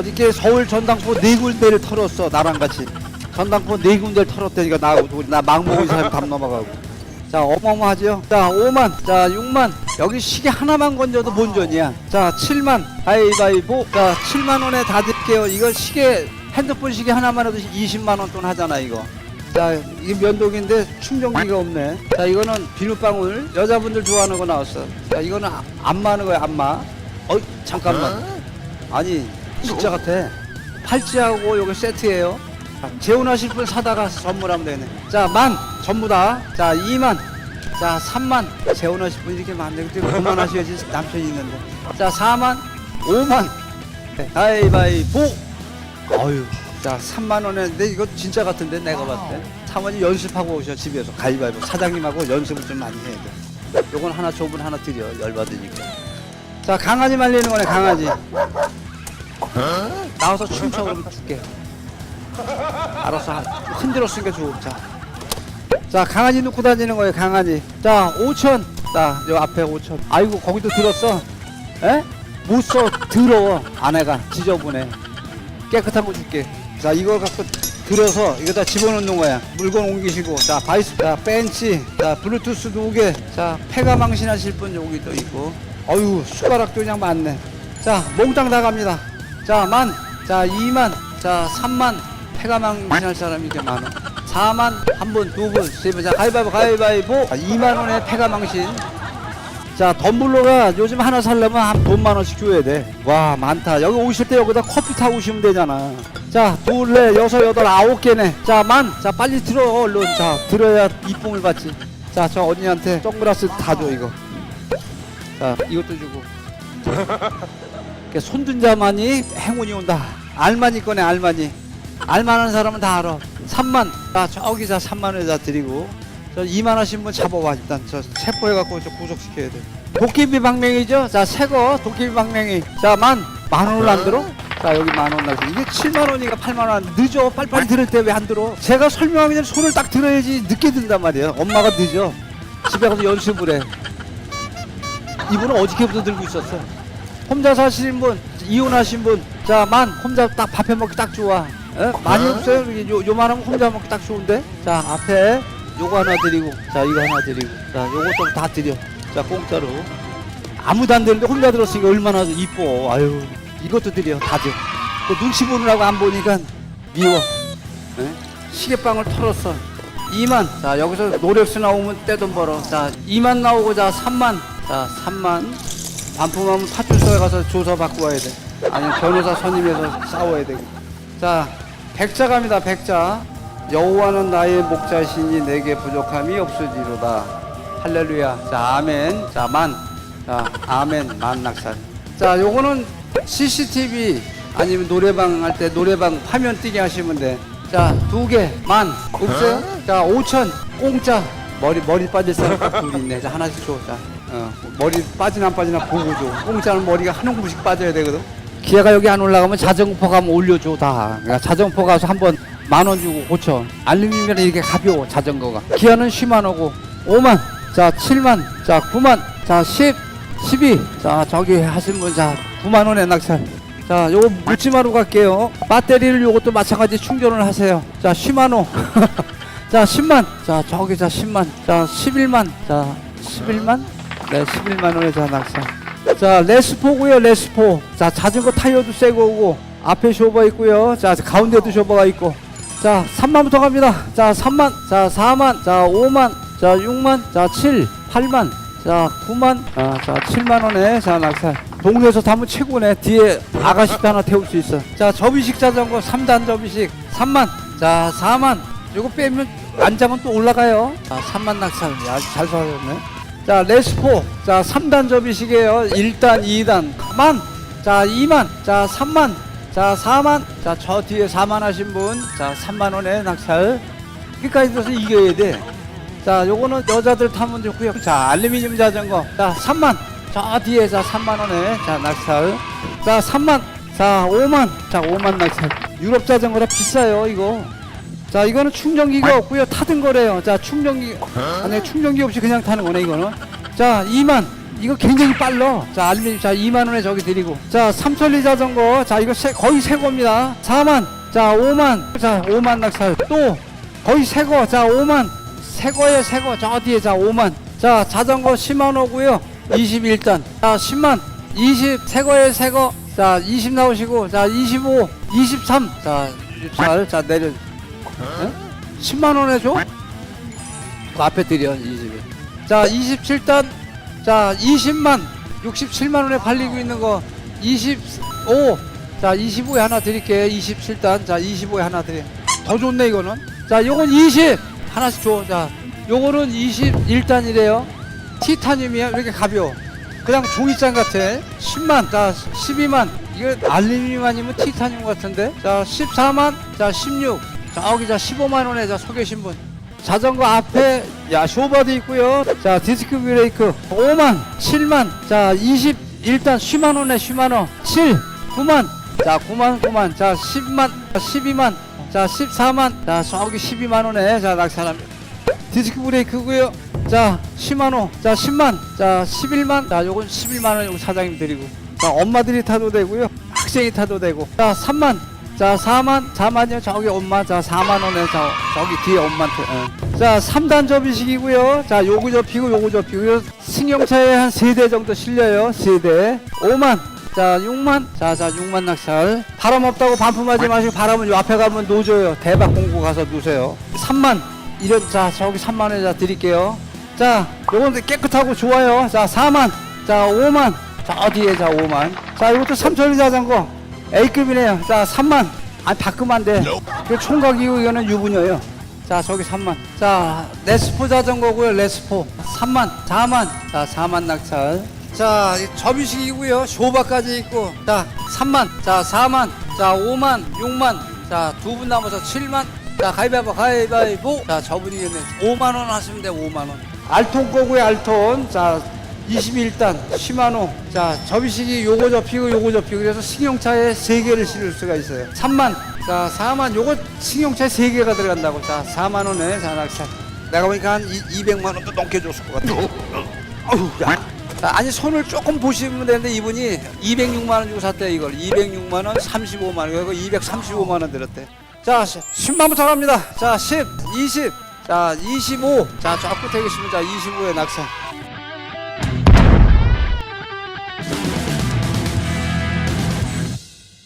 어저께 서울 전당포 네 군데를 털었어 나랑 같이. 전당포 네 군데를 털었다니까 나 우리 나 망먹은 사람 담 넘어가고. 자 어마어마하죠? 자 5만 자 6만. 여기 시계 하나만 건져도 본전이야. 자 7만. 가위바위보. 자 7만 원에 다 드릴게요. 이거 시계 핸드폰 시계 하나만 해도 20만 원 돈 하잖아 이거. 자 이게 면도기인데 충전기가 없네. 자 이거는 비눗방울. 여자분들 좋아하는 거 나왔어. 자 이거는 아- 안마 하는 거야 안마. 어 잠깐만. 아니 진짜 같아. 팔찌하고 요거 세트예요. 자, 재혼하실 분 사다가 선물하면 되네. 자 만 전부 다 자 2만. 자 3만. 재혼하실 분 이렇게 근데 그만하셔야지 남편이 있는데. 자 4만 5만. 가위바위보. 어휴 자 3만 원에 근데 이거 진짜 같은데 내가 봤을 때. 사모님 연습하고 오셔 집에서. 가위바위보. 사장님하고 연습을 좀 많이 해야 돼. 요건 하나 좁은 하나 드려. 열받으니까. 자 강아지 말리는 거네 강아지 나와서 춤춰 그러면 줄게. 알았어 흔들었으니까 줘 자. 자 강아지 놓고 다니는 거예요 강아지. 자 5천. 자요 앞에 5천. 아이고 거기도 들었어. 에? 못 써. 더러워. 아내가 지저분해. 깨끗한 거 줄게. 자 이걸 갖고 들어서 이거 다 집어넣는 거야. 물건 옮기시고. 자 바이스 자 벤치. 자 블루투스 두개자 폐가 망신하실 분 여기 또 있고. 어유 숟가락도 그냥 많네. 자 몽땅 다 갑니다 자 만 자 2만 자 3만 폐가 망신할 사람이 이렇게 많아 4만 한 분, 두 분, 세 분. 자, 가위바위보, 가위바위보. 자, 2만 원에 폐가 망신. 자, 덤블러가 요즘 하나 살려면 한 돈만 원씩 줘야 돼. 와, 많다. 여기 오실 때 여기다 커피 타고 오시면 되잖아. 자, 둘, 넷, 여섯, 여덟, 아홉 개네. 자, 만. 자, 빨리 들어, 얼른. 자, 들어야 이쁨을 받지. 자, 저 언니한테 선글라스 다 줘, 이거. 자, 이것도 주고. 이렇게 손든 자만이 행운이 온다. 알만이 꺼내, 알만이. 알만한 사람은 다 알아. 3만. 자, 저기 자 3만 원에다 드리고. 저 2만 원신 분 잡아봐 일단 저 체포해갖고 저 구속시켜야 돼. 도깨비 방맹이죠? 자, 새거 도깨비 방맹이. 자, 만. 만 원을 안 들어? 자, 여기 만원 나서 이게 7만 원이가 8만 원. 늦어. 빨리빨리 들을 때 왜 안 들어? 제가 설명하기 전에 손을 딱 들어야지 늦게 든단 말이에요. 엄마가 늦어. 집에 가서 연습을 해. 이분은 어저께부터 들고 있었어. 혼자 사시는 분, 이혼하신 분, 자, 만, 혼자 딱 밥해 먹기 딱 좋아. 에? 많이 없어요? 이게 요, 요만하면 혼자 먹기 딱 좋은데? 자, 앞에 요거 하나 드리고, 자, 이거 하나 드리고, 자, 요것도 다 드려. 자, 공짜로. 아무도 안 되는데 혼자 들었으니까 얼마나 이뻐. 아유, 이것도 드려. 다 줘. 그 눈치 보느라고 안 보니까 미워. 에? 시계방을 털었어. 2만. 자, 여기서 노력스 나오면 떼돈 벌어. 자, 2만 나오고, 자, 3만. 자, 3만. 반품하면 파출소에 가서 조사 받고 와야 돼. 아니면 변호사 선임해서 싸워야 되고. 자, 백자 갑니다. 백자. 여호와는 나의 목자시니 내게 부족함이 없으리로다. 할렐루야. 자, 아멘. 자, 만. 자, 아멘. 만 낙산. 자, 요거는 CCTV 아니면 노래방 할 때 노래방 화면 띄게 하시면 돼. 자, 두 개, 만. 없어요? 자, 5천. 공짜. 머리, 머리 빠질 사람 딱둘 있네. 자, 하나씩 줘. 자, 어, 머리 빠지나 안 빠지나 보고 줘. 공짜는 머리가 한 움큼씩 빠져야 되거든. 기아가 여기 안 올라가면 자전거 가면 올려줘 다. 그러니까 자전거 가서 한번 만 원 주고 고쳐. 알루미늄이 이렇게 가벼워 자전거가. 기아는 10만 원고 5만, 자 7만, 자 9만, 자 10, 12. 자 저기 하신 분 자 9만 원에 낙찰. 자 요거 묻지마로 갈게요. 배터리를 요것도 마찬가지 충전을 하세요. 자 10만 원. 자 10만. 자 저기 자 10만. 자 11만. 자 11만. 네 11만 원에 자 낙찰. 자 레스포고요 레스포. 자 자전거 타이어도 새 거고 앞에 쇼버 있고요. 자 가운데도 쇼버가 있고. 자 3만부터 갑니다. 자 3만 자 4만 자 5만 자 6만 자 7, 8만 자 9만 아, 자 7만 원에 자 낙찰 동네에서 타면 최고네. 뒤에 아가씨도 하나 태울 수 있어. 자 접이식 자전거 3단 접이식. 3만 자 4만. 요거 빼면 안 자면 또 올라가요. 자 3만 낙찰 야잘 사셨네 자, 레스포. 자, 3단 접이시게요. 1단, 2단. 만. 자, 2만. 자, 3만. 자, 4만. 자, 저 뒤에 4만 하신 분. 자, 3만 원에 낙찰. 여기까지 들어서 이겨야 돼. 자, 요거는 여자들 타면 좋고요. 자, 알루미늄 자전거. 자, 3만. 저 뒤에 자, 3만 원에 자, 낙찰. 자, 3만. 자, 5만. 자, 5만 낙찰. 유럽 자전거라 비싸요, 이거. 자, 이거는 충전기가 없고요. 타든 거래요. 자, 충전기. 아니, 충전기 없이 그냥 타는 거네, 이거는. 자, 2만. 이거 굉장히 빨라. 자, 알루미늄. 자, 2만 원에 저기 드리고. 자, 삼천리 자전거. 자, 이거 새, 거의 새 겁니다. 4만. 자, 5만. 자, 5만 낙찰. 또 거의 새 거. 자, 5만. 새 거에 새 거. 저 뒤에 자, 5만. 자, 자전거 10만 오고요. 21단. 자, 10만. 20. 새 거에 새 거. 자, 20 나오시고. 자, 25. 23. 자, 64. 자, 내려. 어? 10만 원에 줘? 그 앞에 드려 20에. 자 27단 자 20만 67만 원에 팔리고 있는 거 25. 자 25에 하나 드릴게 27단 자 25에 하나 드려. 더 좋네 이거는. 자 요건 20 하나씩 줘. 자 요거는 21단이래요. 티타늄이야 왜 이렇게 가벼워? 그냥 종이장 같아. 10만 자 12만 이거 알루미늄 아니면 티타늄 같은데. 자 14만 자 16. 자 15만 원에 자 소개신 분. 자전거 앞에 야 쇼바도 있고요. 자 디스크 브레이크 5만 7만 자 21단 10만 원에 10만 원. 7 9만. 자 9만 9만. 자 10만 12만. 자 14만. 자 저기 12만 원에 자 낙찰합니다. 디스크 브레이크고요. 자 10만 원, 자 10만, 자 11만, 자 요건 11만 원 요거 사장님 드리고, 자 엄마들이 타도 되고요, 학생이 타도 되고, 자 3만, 자 4만, 4만요 저기 엄마, 자 4만 원에 저 저기 뒤에 엄마한테. 어. 자 3단 접이식이고요, 자 요거 접히고 요거 접히고, 요 승용차에 한세대 정도 실려요, 세 대. 5만. 자 6만 자자 6만 낙찰 바람 없다고 반품하지 마시고 바람은 요 앞에 가면 놓줘요 대박 공고 가서 누세요 3만 이런 자 저기 3만 원에 자 드릴게요 자 요건 깨끗하고 좋아요 자 4만 자 5만 자 어디에 자 5만 자 이것도 삼천리 자전거 A급이네요. 자 3만. 아 바꾸면 안돼 그 총각이고 이거는 유부녀예요. 자 저기 3만. 자 레스포 자전거고요 레스포. 3만 4만. 자 4만 낙찰. 자 이 접이식이고요. 쇼바까지 있고. 자 3만. 자 4만. 자 5만 6만. 자 두 분 남아서 7만. 자 가위바위보 가위바위보. 자 저분이 겠네 5만 원 하시면 돼 5만 원. 알톤 거고요 알톤. 자 21단 시마노 자 접이식이 요거 접히고 요거 접히고 그래서 승용차에 세개를 실을 수가 있어요. 3만. 자 4만. 요거 승용차에 세개가 들어간다고. 자 4만 원에 자 낙찰 내가 보니까 한 이, 200만 원도 넘게 줬을 것 같아. 어우 야. 자, 아니 손을 조금 보시면 되는데 이분이 206만 원 주고 샀대 이걸. 206만 원 35만 원. 그리고 235만 원 들었대. 자 10만부터 갑니다. 자 10 20 자 25자저 끝에 계시면 자 25에 낙찰